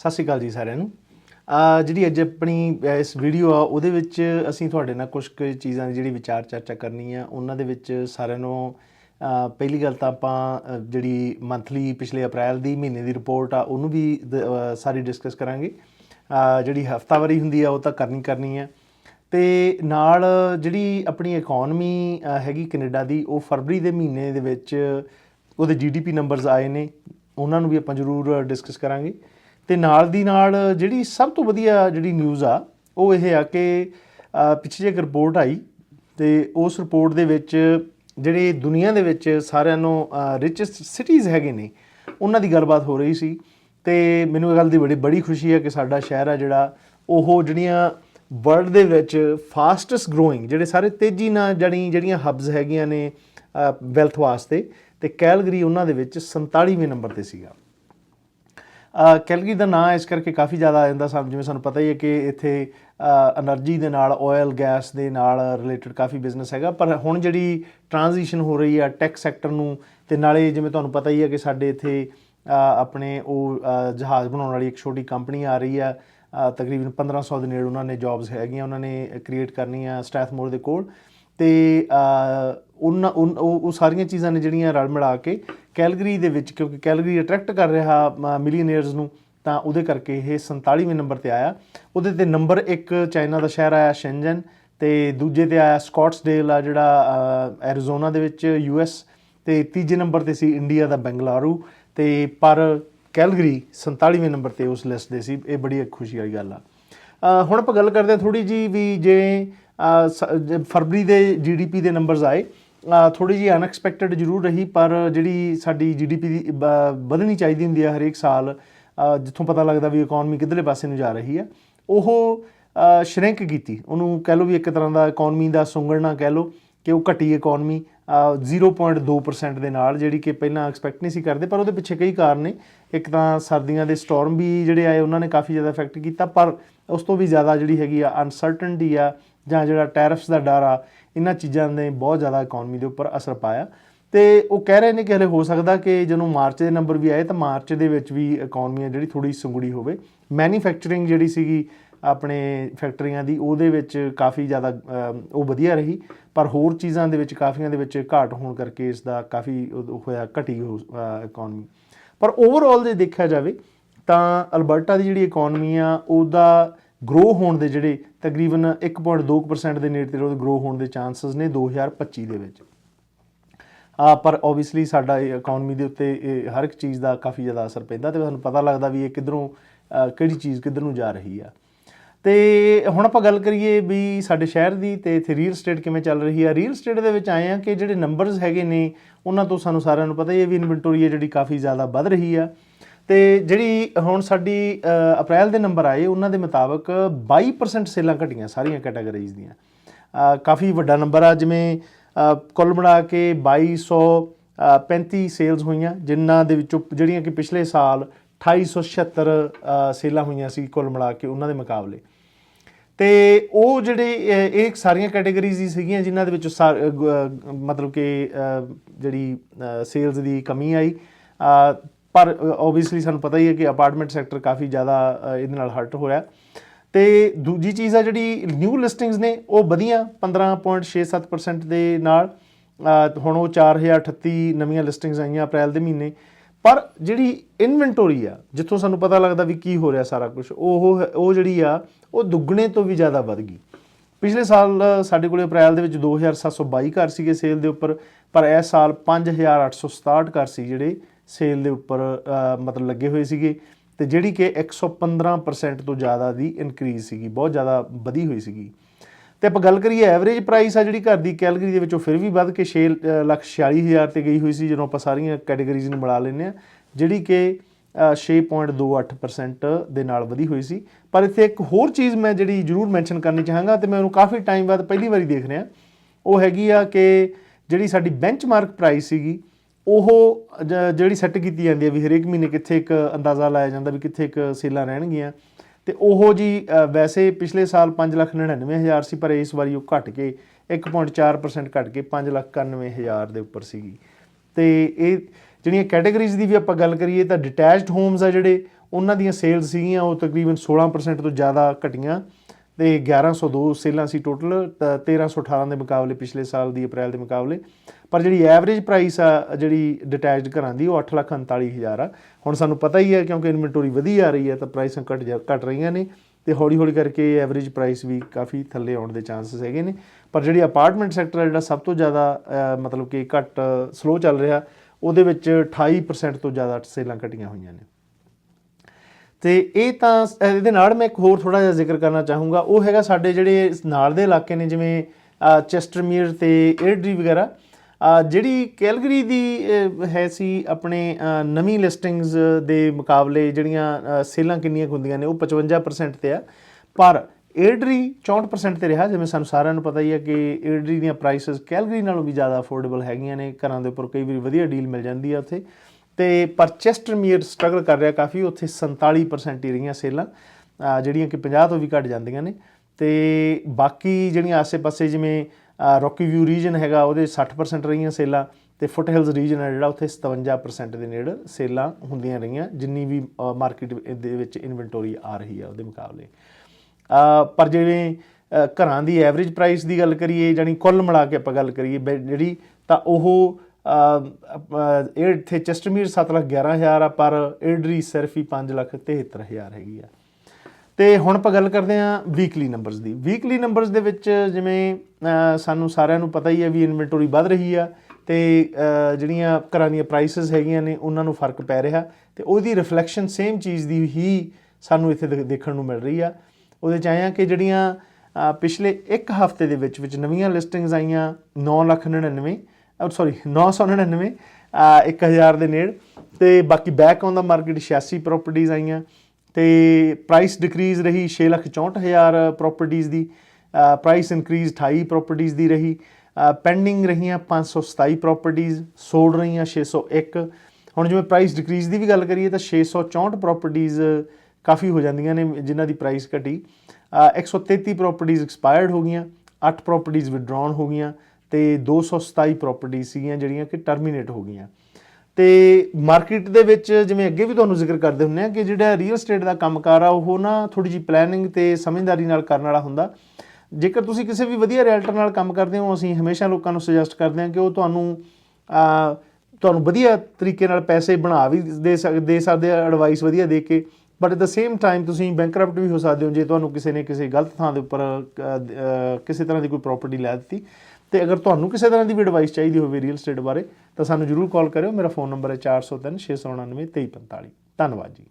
ਸਤਿ ਸ਼੍ਰੀ ਅਕਾਲ ਜੀ ਸਾਰਿਆਂ ਨੂੰ। ਜਿਹੜੀ ਅੱਜ ਆਪਣੀ ਇਸ ਵੀਡੀਓ ਆ, ਉਹਦੇ ਵਿੱਚ ਅਸੀਂ ਤੁਹਾਡੇ ਨਾਲ ਕੁਝ ਕੁ ਚੀਜ਼ਾਂ ਦੀ ਜਿਹੜੀ ਵਿਚਾਰ ਚਰਚਾ ਕਰਨੀ ਆ, ਉਹਨਾਂ ਦੇ ਵਿੱਚ ਸਾਰਿਆਂ ਨੂੰ ਪਹਿਲੀ ਗੱਲ ਤਾਂ ਆਪਾਂ ਜਿਹੜੀ ਮੰਥਲੀ ਪਿਛਲੇ ਅਪ੍ਰੈਲ ਦੀ ਮਹੀਨੇ ਦੀ ਰਿਪੋਰਟ ਆ, ਉਹਨੂੰ ਵੀ ਦ- ਸਾਰੀ ਡਿਸਕਸ ਕਰਾਂਗੇ। ਜਿਹੜੀ ਹਫਤਾਵਾਰੀ ਹੁੰਦੀ ਆ, ਉਹ ਤਾਂ ਕਰਨੀ ਕਰਨੀ ਆ। ਤੇ ਨਾਲ ਜਿਹੜੀ ਆਪਣੀ ਇਕਨੋਮੀ ਹੈਗੀ ਕੈਨੇਡਾ ਦੀ, ਉਹ ਫਰਵਰੀ ਦੇ ਮਹੀਨੇ ਦੇ ਵਿੱਚ ਉਹਦੇ ਜੀਡੀਪੀ ਨੰਬਰਸ ਆਏ ਨੇ, ਉਹਨਾਂ ਨੂੰ ਵੀ ਆਪਾਂ ਜ਼ਰੂਰ ਡਿਸਕਸ ਕਰਾਂਗੇ। ਤੇ ਨਾਲ ਦੀ ਨਾਲ ਜਿਹੜੀ ਸਭ ਤੋਂ ਵਧੀਆ ਜਿਹੜੀ ਨਿਊਜ਼ ਆ, ਉਹ ਇਹ ਆ ਕਿ ਪਿੱਛੇ ਜਿਹੇ ਇੱਕ ਰਿਪੋਰਟ ਆਈ ਤੇ ਉਸ ਰਿਪੋਰਟ ਦੇ ਵਿੱਚ ਜਿਹੜੇ ਦੁਨੀਆ ਦੇ ਵਿੱਚ ਸਾਰਿਆਂ ਨੂੰ ਰਿਚੈਸਟ ਸਿਟੀਜ਼ ਹੈਗੇ ਨੇ, ਉਹਨਾਂ ਦੀ ਗੱਲਬਾਤ ਹੋ ਰਹੀ ਸੀ ਤੇ ਮੈਨੂੰ ਇਹ ਗੱਲ ਦੀ ਬੜੀ ਬੜੀ ਖੁਸ਼ੀ ਹੈ ਕਿ ਸਾਡਾ ਸ਼ਹਿਰ ਆ ਜਿਹੜਾ ਉਹ ਜਿਹੜੀਆਂ ਵਰਲਡ ਦੇ ਵਿੱਚ ਫਾਸਟੈਸਟ ਗਰੋਇੰਗ ਜਿਹੜੇ ਸਾਰੇ ਤੇਜ਼ੀ ਨਾਲ ਜਣੀ ਜਿਹੜੀਆਂ ਹਬਸ ਹੈਗੀਆਂ ਨੇ ਵੈਲਥ ਵਾਸਤੇ ਤੇ ਕੈਲਗਰੀ ਉਹਨਾਂ ਦੇ ਵਿੱਚ 47ਵੇਂ ਨੰਬਰ ਤੇ ਸੀਗਾ। ਕੈਲਗਰੀ ਦਾ ਨਾਂ ਇਸ ਕਰਕੇ ਕਾਫੀ ਜ਼ਿਆਦਾ ਆ ਜਾਂਦਾ ਸਾਨੂੰ ਜਿਵੇਂ ਸਾਨੂੰ ਪਤਾ ਹੀ ਹੈ ਕਿ ਇੱਥੇ એનર્ਜੀ ਦੇ ਨਾਲ ਆਇਲ ਗੈਸ ਦੇ ਨਾਲ ਰਿਲੇਟਡ ਕਾਫੀ ਬਿਜ਼ਨਸ ਹੈਗਾ। ਪਰ ਹੁਣ ਜਿਹੜੀ ਟਰਾਂਜੀਸ਼ਨ ਹੋ ਰਹੀ ਆ ਟੈਕ ਸੈਕਟਰ ਨੂੰ, ਤੇ ਨਾਲੇ ਜਿਵੇਂ ਤੁਹਾਨੂੰ ਪਤਾ ਹੀ ਹੈ ਕਿ ਸਾਡੇ ਇੱਥੇ ਆਪਣੇ ਉਹ ਜਹਾਜ਼ ਬਣਾਉਣ ਵਾਲੀ ਇੱਕ ਛੋਟੀ ਕੰਪਨੀ ਆ ਰਹੀ ਆ। ਤਕਰੀਬਨ 1500 ਦੇ ਨੇੜੇ ਉਹਨਾਂ ਨੇ ਜੌਬਸ ਹੈਗੀਆਂ, ਉਹਨਾਂ ਨੇ ਕ੍ਰੀਏਟ ਕਰਨੀਆਂ ਸਟੈਥ ਮੋਰ ਦੇ ਕੋਲ। ਤੇ ਉਹਨਾਂ ਉਨ- ਉਹ ਸਾਰੀਆਂ ਚੀਜ਼ਾਂ ਨੇ ਜਿਹੜੀਆਂ ਰਲ ਮਿਲਾ ਕੇ ਕੈਲਗਰੀ ਦੇ ਵਿੱਚ, ਕਿਉਂਕਿ ਕੈਲਗਰੀ ਅਟਰੈਕਟ ਕਰ ਰਿਹਾ ਮਿਲੀਅਨਰਸ ਨੂੰ, ਤਾਂ ਉਹਦੇ ਕਰਕੇ ਇਹ 47ਵੇਂ ਨੰਬਰ ਤੇ ਆਇਆ। ਉਹਦੇ ਤੇ ਨੰਬਰ 1 ਚਾਈਨਾ ਦਾ ਸ਼ਹਿਰ ਆਇਆ, ਸ਼ੈਂਜਨ, ਤੇ ਦੂਜੇ ਤੇ ਆਇਆ ਸਕਾਟਸਡੇਲ ਆ ਜਿਹੜਾ ਐਰੀਜ਼ੋਨਾ ਦੇ ਵਿੱਚ ਯੂਐਸ ਤੇ ਤੀਜੇ ਨੰਬਰ ਤੇ ਸੀ ਇੰਡੀਆ ਦਾ ਬੰਗਲਾਰੂ, ਤੇ ਪਰ ਕੈਲਗਰੀ 47ਵੇਂ ਨੰਬਰ ਤੇ ਉਸ ਲਿਸਟ ਦੇ ਸੀ। ਇਹ ਬੜੀ ਇੱਕ ਖੁਸ਼ੀ ਵਾਲੀ ਗੱਲ ਆ। ਹੁਣ ਆਪਾਂ ਗੱਲ ਕਰਦੇ ਹਾਂ ਥੋੜੀ ਜੀ ਵੀ ਜਿਵੇਂ ਫਰਵਰੀ ਦੇ ਜੀਡੀਪੀ ਦੇ ਨੰਬਰਸ ਆਏ। ਥੋੜੀ ਜੀ ਅਨਐਕਸਪੈਕਟਡ ਜ਼ਰੂਰ ਰਹੀ, ਪਰ ਜਿਹੜੀ ਸਾਡੀ ਜੀਡੀਪੀ ਦੀ, ਬ- ਵਧਣੀ ਚਾਹੀਦੀ ਹੁੰਦੀ ਹੈ ਹਰੇਕ ਸਾਲ ਜਿੱਥੋਂ ਪਤਾ ਲੱਗਦਾ ਵੀ ਇਕਨੋਮੀ ਕਿੱਧਰਲੇ ਪਾਸੇ ਨੂੰ ਜਾ ਰਹੀ ਹੈ ਉਹ ਸ਼ਰਿੰਕ ਕੀਤੀ। ਉਹਨੂੰ ਕਹਿ ਲਓ ਵੀ ਇੱਕ ਤਰ੍ਹਾਂ ਦਾ ਇਕਨੋਮੀ ਦਾ ਸੁੰਗੜਨਾ ਕਹਿ ਲਓ ਕਿ ਉਹ ਘਟੀ ਇਕਨੋਮੀ 0.2% ਦੇ ਨਾਲ, ਜਿਹੜੀ ਕਿ ਪਹਿਲਾਂ ਐਕਸਪੈਕਟ ਨਹੀਂ ਸੀ ਕਰਦੇ, ਪਰ ਉਹਦੇ ਪਿੱਛੇ ਕਈ ਕਾਰਨ ਨੇ। ਇੱਕ ਤਾਂ ਸਰਦੀਆਂ ਦੇ ਸਟਾਰਮ ਵੀ ਜਿਹੜੇ ਆਏ, ਉਹਨਾਂ ਨੇ ਕਾਫੀ ਜ਼ਿਆਦਾ ਇਫੈਕਟ ਕੀਤਾ, ਪਰ ਉਸ ਤੋਂ ਵੀ ਜ਼ਿਆਦਾ ਜਿਹੜੀ ਹੈਗੀ ਆ ਅਨਸਰਟਨਟੀ ਆ ਜਾਂ ਜਿਹੜਾ ਟੈਰਿਫਸ ਦਾ ਡਰ ਆ, ਇਹਨਾਂ ਚੀਜ਼ਾਂ ਨੇ ਬਹੁਤ ਜ਼ਿਆਦਾ ਇਕਨੋਮੀ ਦੇ ਉੱਪਰ ਅਸਰ ਪਾਇਆ। ਤੇ ਉਹ ਕਹਿ ਰਹੇ ਨੇ ਕਿ ਹਲੇ ਹੋ ਸਕਦਾ ਕਿ ਜਦੋਂ ਮਾਰਚ ਦੇ ਨੰਬਰ ਵੀ ਆਏ, ਤਾਂ ਮਾਰਚ ਦੇ ਵਿੱਚ ਵੀ ਇਕਨੋਮੀ ਆ ਜਿਹੜੀ ਥੋੜੀ ਸੁੰਗੜੀ ਹੋਵੇ। ਮੈਨੂਫੈਕਚਰਿੰਗ ਜਿਹੜੀ ਸੀਗੀ ਆਪਣੇ ਫੈਕਟਰੀਆਂ ਦੀ, ਉਹਦੇ ਵਿੱਚ ਕਾਫੀ ਜ਼ਿਆਦਾ ਉਹ ਵਧੀਆ ਰਹੀ। ਪਰ ਹੋਰ ਚੀਜ਼ਾਂ ਦੇ ਵਿੱਚ, ਕਾਫੀਆਂ ਦੇ ਵਿੱਚ ਘਾਟ ਹੋਣ ਕਰਕੇ ਇਸ ਦਾ ਕਾਫੀ ਹੋਇਆ, ਘਟੀ ਇਕਨੋਮੀ ਪਰ ਓਵਰਆਲ ਜੇ ਦੇਖਿਆ ਜਾਵੇ, ਤਾਂ ਅਲਬਰਟਾ ਦੀ ਜਿਹੜੀ ਇਕਨੋਮੀ ਆ, ਉਹਦਾ ਗਰੋ ਹੋਣ ਦੇ ਜਿਹੜੇ ਤਕਰੀਬਨ 1.2% ਦੇ ਨੇੜੇ ਤੇ ਉਹਦੇ ਗਰੋ ਹੋਣ ਦੇ ਚਾਂਸਸ ਨੇ 2025 ਦੇ ਵਿੱਚ। ਆ, ਪਰ ਓਬਵੀਅਸਲੀ ਸਾਡਾ ਇਕਨੋਮੀ ਦੇ ਉੱਤੇ ਇਹ ਹਰ ਇੱਕ ਚੀਜ਼ ਦਾ ਕਾਫੀ ਜ਼ਿਆਦਾ ਅਸਰ ਪੈਂਦਾ ਤੇ ਸਾਨੂੰ ਪਤਾ ਲੱਗਦਾ ਵੀ ਇਹ ਕਿੱਧਰੋਂ ਕਿਹੜੀ ਚੀਜ਼ ਕਿੱਧਰ ਨੂੰ ਜਾ ਰਹੀ ਆ। ਤੇ ਹੁਣ ਆਪਾਂ ਗੱਲ ਕਰੀਏ ਵੀ ਸਾਡੇ ਸ਼ਹਿਰ ਦੀ ਤੇ ਇੱਥੇ ਰੀਅਲ ਸਟੇਟ ਕਿਵੇਂ ਚੱਲ ਰਹੀ ਆ। ਰੀਅਲ ਸਟੇਟ ਦੇ ਵਿੱਚ ਆਏ ਆ ਕਿ ਜਿਹੜੇ ਨੰਬਰਸ ਹੈਗੇ ਨੇ, ਉਹਨਾਂ ਤੋਂ ਸਾਨੂੰ ਸਾਰਿਆਂ ਨੂੰ ਪਤਾ ਹੀ ਹੈ ਵੀ ਇਨਵੈਂਟੋਰੀ ਹੈ ਜਿਹੜੀ ਕਾਫੀ ਜ਼ਿਆਦਾ ਵੱਧ ਰਹੀ ਆ। ਤੇ ਜਿਹੜੀ ਹੁਣ ਸਾਡੀ ਅਪ੍ਰੈਲ ਦੇ ਨੰਬਰ ਆਏ ਉਹਨਾਂ ਦੇ ਮੁਤਾਬਕ 22% ਸੇਲਾਂ ਘਟੀਆਂ ਸਾਰੀਆਂ ਕੈਟਾਗਰੀਜ਼ ਦੀਆਂ। ਕਾਫੀ ਵੱਡਾ ਨੰਬਰ ਆ ਜਿਵੇਂ ਕੁੱਲ ਮਿਲਾ ਕੇ 2235 ਸੇਲਸ ਹੋਈਆਂ ਜਿਨ੍ਹਾਂ ਦੇ ਵਿੱਚੋਂ ਜਿਹੜੀਆਂ ਕਿ ਪਿਛਲੇ ਸਾਲ 2876 ਅ, ਸੇਲਾਂ ਹੋਈਆਂ ਸੀ ਕੁੱਲ ਮਿਲਾ ਕੇ ਉਹਨਾਂ ਦੇ ਮੁਕਾਬਲੇ। ਤੇ ਉਹ ਜਿਹੜੇ ਇਹ ਸਾਰੀਆਂ ਕੈਟਾਗਰੀਜ਼ ਹੀ ਸੀਗੀਆਂ ਜਿਨ੍ਹਾਂ ਦੇ ਵਿੱਚ ਸਾ- ਮਤਲਬ ਕਿ ਜਿਹੜੀ ਸੇਲਸ ਦੀ ਕਮੀ ਆਈ। ਪਰ ਓਬਵੀਅਸਲੀ ਸਾਨੂੰ ਪਤਾ ਹੀ ਹੈ ਕਿ ਅਪਾਰਟਮੈਂਟ ਸੈਕਟਰ ਕਾਫੀ ਜ਼ਿਆਦਾ ਇਹਦੇ ਨਾਲ ਹਰਟ ਹੋਇਆ ਤੇ ਦੂਜੀ ਚੀਜ਼ ਆ ਜਿਹੜੀ ਨਿਊ ਲਿਸਟਿੰਗਸ ਨੇ, ਉਹ ਵਧੀਆਂ 15.67% ਦੇ ਨਾਲ ਹੁਣ ਉਹ 4038 ਨਵੀਆਂ ਲਿਸਟਿੰਗਸ ਆਈਆਂ ਅਪ੍ਰੈਲ ਦੇ ਮਹੀਨੇ। ਪਰ ਜਿਹੜੀ ਇਨਵੈਂਟੋਰੀ ਆ, ਜਿੱਥੋਂ ਸਾਨੂੰ ਪਤਾ ਲੱਗਦਾ ਵੀ ਕੀ ਹੋ ਰਿਹਾ ਸਾਰਾ ਕੁਝ ਉਹ ਉਹ ਜਿਹੜੀ ਆ, ਉਹ ਦੁੱਗਣੇ ਤੋਂ ਵੀ ਜ਼ਿਆਦਾ ਵੱਧ ਗਈ। ਪਿਛਲੇ ਸਾਲ, ਸਾਡੇ ਕੋਲੇ ਅਪ੍ਰੈਲ ਦੇ ਵਿੱਚ 2722 ਘਰ ਸੀਗੇ ਸੇਲ ਦੇ ਉੱਪਰ, ਪਰ ਇਸ ਸਾਲ 5867 ਘਰ ਸੀ ਜਿਹੜੇ ਸੇਲ ਦੇ ਉੱਪਰ ਮਤਲਬ ਲੱਗੇ ਹੋਏ ਸੀਗੇ ਤੇ ਜਿਹੜੀ ਕਿ 115% ਤੋਂ ਜ਼ਿਆਦਾ ਦੀ ਇਨਕਰੀਜ਼ ਸੀਗੀ ਬਹੁਤ ਜ਼ਿਆਦਾ ਵਧੀ ਹੋਈ ਸੀਗੀ। ਤੇ ਆਪਾਂ ਗੱਲ ਕਰੀਏ ਐਵਰੇਜ ਪ੍ਰਾਈਸ ਆ ਜਿਹੜੀ ਘਰ ਦੀ ਕੈਲਗਰੀ ਦੇ ਵਿੱਚੋਂ ਫਿਰ ਵੀ ਵੱਧ ਕੇ 6 ਲੱਖ 46000 ਤੇ ਗਈ ਹੋਈ ਸੀ ਜਦੋਂ ਆਪਾਂ ਸਾਰੀਆਂ ਕੈਟਾਗਰੀਜ਼ ਨੂੰ ਮਿਲਾ ਲੈਂਦੇ ਆ ਜਿਹੜੀ ਕਿ ਅ, 6.28% ਦੇ ਨਾਲ ਵਧੀ ਹੋਈ ਸੀ। ਪਰ ਇੱਥੇ ਇੱਕ ਹੋਰ ਚੀਜ਼ ਮੈਂ ਜਿਹੜੀ ਜ਼ਰੂਰ ਮੈਂਸ਼ਨ ਕਰਨੀ ਚਾਹਾਂਗਾ ਤੇ ਮੈਂ ਉਹਨੂੰ ਕਾਫੀ ਟਾਈਮ ਬਾਅਦ ਪਹਿਲੀ ਵਾਰੀ ਦੇਖ ਰਿਹਾ ਉਹ ਹੈਗੀ ਆ ਕਿ ਜਿਹੜੀ ਸਾਡੀ ਬੈਂਚਮਾਰਕ ਪ੍ਰਾਈਸ ਸੀਗੀ ਉਹ ਜ- ਜਿਹੜੀ ਸੈੱਟ ਕੀਤੀ ਜਾਂਦੀ ਹੈ ਵੀ ਹਰੇਕ ਮਹੀਨੇ ਕਿੱਥੇ ਇੱਕ ਅੰਦਾਜ਼ਾ ਲਾਇਆ ਜਾਂਦਾ ਵੀ ਕਿੱਥੇ ਇੱਕ ਸੇਲਾਂ ਰਹਿਣਗੀਆਂ ਤੇ ਉਹ ਜੀ ਅ, ਵੈਸੇ ਪਿਛਲੇ ਸਾਲ 599000 ਸੀ ਪਰ ਇਸ ਵਾਰੀ ਉਹ ਘਟ ਕੇ 1.4% ਘਟ ਕੇ 591000 ਦੇ ਉੱਪਰ ਸੀਗੀ। ਤੇ ਇਹ ਜਿਹੜੀਆਂ ਕੈਟਾਗਰੀਜ਼ ਦੀ ਵੀ ਆਪਾਂ ਗੱਲ ਕਰੀਏ ਤਾਂ ਡਿਟੈਚਡ ਹੋਮਸ ਆ ਜਿਹੜੇ ਉਹਨਾਂ ਦੀਆਂ ਸੇਲਸ ਸੀਗੀਆਂ ਉਹ ਤਕਰੀਬਨ 16% ਤੋਂ ਜ਼ਿਆਦਾ ਘਟੀਆਂ। ਤੇ 1102 ਸੇਲਾਂ ਸੀ ਟੋਟਲ 1318 ਦੇ ਮੁਕਾਬਲੇ ਪਿਛਲੇ ਸਾਲ ਦੀ ਅਪ੍ਰੈਲ ਦੇ ਮੁਕਾਬਲੇ। ਪਰ ਜਿਹੜੀ ਐਵਰੇਜ ਪ੍ਰਾਈਸ ਆ ਜਿਹੜੀ ਡਿਟੈਚਡ ਘਰਾਂ ਦੀ ਉਹ 8,39,000 ਆ। ਹੁਣ ਸਾਨੂੰ ਪਤਾ ਹੀ ਹੈ ਕਿਉਂਕਿ ਇਨਵੈਂਟਰੀ ਵਧੀ ਆ ਰਹੀ ਹੈ ਤਾਂ ਪ੍ਰਾਈਸਾਂ ਘਟ ਜਾ- ਘਟ ਰਹੀਆਂ ਨੇ। ਤੇ ਹੌਲੀ ਹੌਲੀ ਕਰਕੇ ਐਵਰੇਜ ਪ੍ਰਾਈਸ ਵੀ ਕਾਫੀ ਥੱਲੇ ਆਉਣ ਦੇ ਚਾਂਸਸ ਹੈਗੇ ਨੇ। ਪਰ ਜਿਹੜੀ ਅਪਾਰਟਮੈਂਟ ਸੈਕਟਰ ਜਿਹੜਾ ਸਭ ਤੋਂ ਜ਼ਿਆਦਾ ਮਤਲਬ ਕਿ ਘੱਟ ਸਲੋ ਚੱਲ ਰਿਹਾ ਉਹਦੇ ਵਿੱਚ 28% ਤੋਂ ਜ਼ਿਆਦਾ ਸੇਲਾਂ ਘਟੀਆਂ ਹੋਈਆਂ ਨੇ। ਤੇ ਇਹ ਤਾਂ ਇਹਦੇ ਨਾਲ ਮੈਂ ਇੱਕ ਹੋਰ ਥੋੜਾ ਜਿਹਾ ਜ਼ਿਕਰ ਕਰਨਾ ਚਾਹੂੰਗਾ। ਉਹ ਹੈਗਾ ਸਾਡੇ ਜਿਹੜੇ ਨਾਲ ਦੇ ਇਲਾਕੇ ਨੇ ਜਿਵੇਂ ਅ, ਚੈਸਟਰਮੀਅਰ ਤੇ ਏਡਰੀ ਵਗੈਰਾ ਜਿਹੜੀ ਕੈਲਗਰੀ ਦੀ ਹੈ ਸੀ ਆਪਣੇ ਨਵੀਂ ਲਿਸਟਿੰਗਸ ਦੇ ਮੁਕਾਬਲੇ ਜਿਹੜੀਆਂ ਸੇਲਾਂ ਕਿੰਨੀਆਂ ਕੁ ਹੁੰਦੀਆਂ ਨੇ ਉਹ 55% ਤੇ ਆ। ਪਰ ਏਡਰੀ 64% ਤੇ ਰਿਹਾ ਜਿਵੇਂ ਸਾਨੂੰ ਸਾਰਿਆਂ ਨੂੰ ਪਤਾ ਹੀ ਹੈ ਕਿ ਏਡਰੀ ਦੀਆਂ ਪ੍ਰਾਈਸਸ ਕੈਲਗਰੀ ਨਾਲੋਂ ਵੀ ਜ਼ਿਆਦਾ ਅਫੋਰਡੇਬਲ ਹੈਗੀਆਂ ਨੇ। ਘਰਾਂ ਦੇ ਉੱਪਰ ਕਈ ਵਾਰੀ ਵਧੀਆ ਡੀਲ ਮਿਲ ਜਾਂਦੀ ਆ ਉੱਥੇ। ਤੇ ਪਰ ਚੈਸਟਰਮੀਅਰ ਸਟਰਗਲ ਕਰ ਰਿਹਾ ਕਾਫੀ, ਉੱਥੇ 47% ਹੀ ਰਹੀਆਂ ਸੇਲਾਂ ਜਿਹੜੀਆਂ ਕਿ 50 ਤੋਂ ਵੀ ਘੱਟ ਜਾਂਦੀਆਂ ਨੇ। ਤੇ ਬਾਕੀ ਜਿਹੜੀਆਂ ਆਸੇ-ਪਾਸੇ ਜਿਵੇਂ ਰੌਕੀ ਵਿਊ ਰੀਜਨ ਹੈਗਾ, ਉਹਦੇ 60% ਰਹੀਆਂ ਸੇਲਾਂ ਤੇ ਫੁੱਟ ਹਿਲਸ ਰੀਜਨ ਹੈ ਜਿਹੜਾ, ਉੱਥੇ 57% ਦੇ ਨੇੜੇ ਸੇਲਾਂ ਹੁੰਦੀਆਂ ਰਹੀਆਂ, ਜਿੰਨੀ ਵੀ ਮਾਰਕੀਟ ਦੇ ਵਿੱਚ ਇਨਵੈਂਟੋਰੀ ਆ ਰਹੀ ਹੈ ਉਹਦੇ ਮੁਕਾਬਲੇ। ਪਰ ਜਿਵੇਂ ਘਰਾਂ ਦੀ ਐਵਰੇਜ ਪ੍ਰਾਈਸ ਦੀ ਗੱਲ ਕਰੀਏ ਜਾਨੀ ਕੁੱਲ ਮਿਲਾ ਕੇ ਆਪਾਂ ਗੱਲ ਕਰੀਏ, ਬੈ- ਜਿਹੜੀ ਤਾਂ ਉਹ ਇਹ ਇੱਥੇ ਚੈਸਟਮੀਰ 7 ਲੱਖ 11000 ਆ ਪਰ ਏਡਰੀ ਸਿਰਫ ਹੀ 5 ਲੱਖ 73000 ਹੈਗੀ ਆ। ਤੇ ਹੁਣ ਆਪਾਂ ਗੱਲ ਕਰਦੇ ਹਾਂ ਵੀਕਲੀ ਨੰਬਰਸ ਦੀ। ਵੀਕਲੀ ਨੰਬਰਸ ਦੇ ਵਿੱਚ ਜਿਵੇਂ ਸਾਨੂੰ ਸਾਰਿਆਂ ਨੂੰ ਪਤਾ ਹੀ ਹੈ ਵੀ ਇਨਵੈਂਟਰੀ ਵੱਧ ਰਹੀ ਆ ਤੇ ਜਿਹੜੀਆਂ ਘਰਾਂ ਦੀਆਂ ਪ੍ਰਾਈਸਸ ਹੈਗੀਆਂ ਨੇ ਉਹਨਾਂ ਨੂੰ ਫ਼ਰਕ ਪੈ ਰਿਹਾ ਤੇ ਉਹਦੀ ਰਿਫਲੈਕਸ਼ਨ ਸੇਮ ਚੀਜ਼ ਦੀ ਹੀ ਸਾਨੂੰ ਇੱਥੇ ਦੇਖ- ਦੇਖਣ ਨੂੰ ਮਿਲ ਰਹੀ ਆ। ਉਹਦੇ ਚ ਆਇਆ ਕਿ ਜਿਹੜੀਆਂ ਪਿਛਲੇ ਇੱਕ ਹਫ਼ਤੇ ਦੇ ਵਿੱਚ ਵਿੱਚ ਨਵੀਆਂ ਲਿਸਟਿੰਗਸ ਆਈਆਂ 9,99 ਸੌਰੀ 999 ਅ, 1000 ਦੇ ਨੇੜ। ਤੇ ਬਾਕੀ ਬੈਕ ਔਨ ਦਾ ਮਾਰਕੀਟ 86 ਪ੍ਰਾਪਰਟੀਆਂ ਆਈਆਂ। ਤੇ ਪ੍ਰਾਈਸ ਡਿਕਰੀਜ਼ ਰਹੀ 664000 ਪ੍ਰਾਪਰਟੀਆਂ ਦੀ। ਪ੍ਰਾਈਸ ਇਨਕਰੀਜ਼ 28 ਪ੍ਰਾਪਰਟੀਆਂ ਦੀ ਰਹੀ। ਪੈਂਡਿੰਗ ਰਹੀਆਂ 527 ਪ੍ਰਾਪਰਟੀਆਂ ਸੋਲਡ ਰਹੀਆਂ 601 ਹੁਣ ਜਿਵੇਂ ਪ੍ਰਾਈਸ ਡਿਕਰੀਜ਼ ਦੀ ਵੀ ਗੱਲ ਕਰੀਏ ਤਾਂ 664 ਪ੍ਰਾਪਰਟੀਆਂ ਕਾਫੀ ਹੋ ਜਾਂਦੀਆਂ ਨੇ ਜਿਨ੍ਹਾਂ ਦੀ ਪ੍ਰਾਈਸ ਘਟੀ। ਅ, 133 ਪ੍ਰਾਪਰਟੀਆਂ ਐਕਸਪਾਇਰਡ ਹੋ ਗਈਆਂ। 8 ਪ੍ਰਾਪਰਟੀਆਂ ਵਿਡਰਾਉਨ ਹੋ ਗਈਆਂ। ਤੇ 227 ਪ੍ਰਾਪਰਟੀਆਂ ਸੀਗੀਆਂ ਜਿਹੜੀਆਂ ਕਿ ਟਰਮੀਨੇਟ ਹੋ ਗਈਆਂ। ਤੇ ਮਾਰਕੀਟ ਦੇ ਵਿੱਚ ਜਿਵੇਂ ਅੱਗੇ ਵੀ ਤੁਹਾਨੂੰ ਜ਼ਿਕਰ ਕਰਦੇ ਹੁੰਨੇ ਆ ਕਿ ਜਿਹੜਾ ਰੀਅਲ ਏਸਟੇਟ ਦਾ ਕੰਮਕਾਰ ਆ, ਉਹ ਨਾ ਥੋੜੀ ਜਿਹੀ ਪਲੈਨਿੰਗ ਤੇ ਸਮਝਦਾਰੀ ਨਾਲ ਕਰਨ ਵਾਲਾ ਹੁੰਦਾ। ਜੇਕਰ ਤੁਸੀਂ ਕਿਸੇ ਵੀ ਵਧੀਆ ਰੈਲਟਰ ਨਾਲ ਕੰਮ ਕਰਦੇ ਹੋ, ਅਸੀਂ ਹਮੇਸ਼ਾ ਲੋਕਾਂ ਨੂੰ ਸੁਜੈਸਟ ਕਰਦੇ ਹਾਂ ਕਿ ਉਹ ਤੁਹਾਨੂੰ ਤੁਹਾਨੂੰ ਵਧੀਆ ਤਰੀਕੇ ਨਾਲ ਪੈਸੇ ਬਣਾ ਵੀ ਦੇ ਸਕ- ਸਕਦੇ ਆ ਐਡਵਾਈਸ ਵਧੀਆ ਦੇ ਕੇ। But at the same time ਤੁਸੀਂ ਬੈਂਕਰਪਟ ਵੀ ਹੋ ਸਕਦੇ ਹੋ ਜੇ ਤੁਹਾਨੂੰ ਕਿਸੇ ਨੇ ਕਿਸੇ ਗਲਤ ਥਾਂ ਦੇ ਉੱਪਰ ਕਿਸੇ ਤਰ੍ਹਾਂ ਦੀ ਕੋਈ ਪ੍ਰਾਪਰਟੀ ਲੈ ਦਿੱਤੀ। ਤੇ ਅਗਰ ਤੁਹਾਨੂੰ ਕਿਸੇ ਤਰ੍ਹਾਂ ਦੀ ਵੀ ਐਡਵਾਈਸ ਚਾਹੀਦੀ ਹੋਵੇ ਰੀਅਲ ਏਸਟੇਟ ਬਾਰੇ, ਤਾਂ ਸਾਨੂੰ ਜਰੂਰ ਕਾਲ ਕਰਿਓ। ਮੇਰਾ ਫੋਨ ਨੰਬਰ ਹੈ 403 699 2345 ਧੰਨਵਾਦ ਜੀ।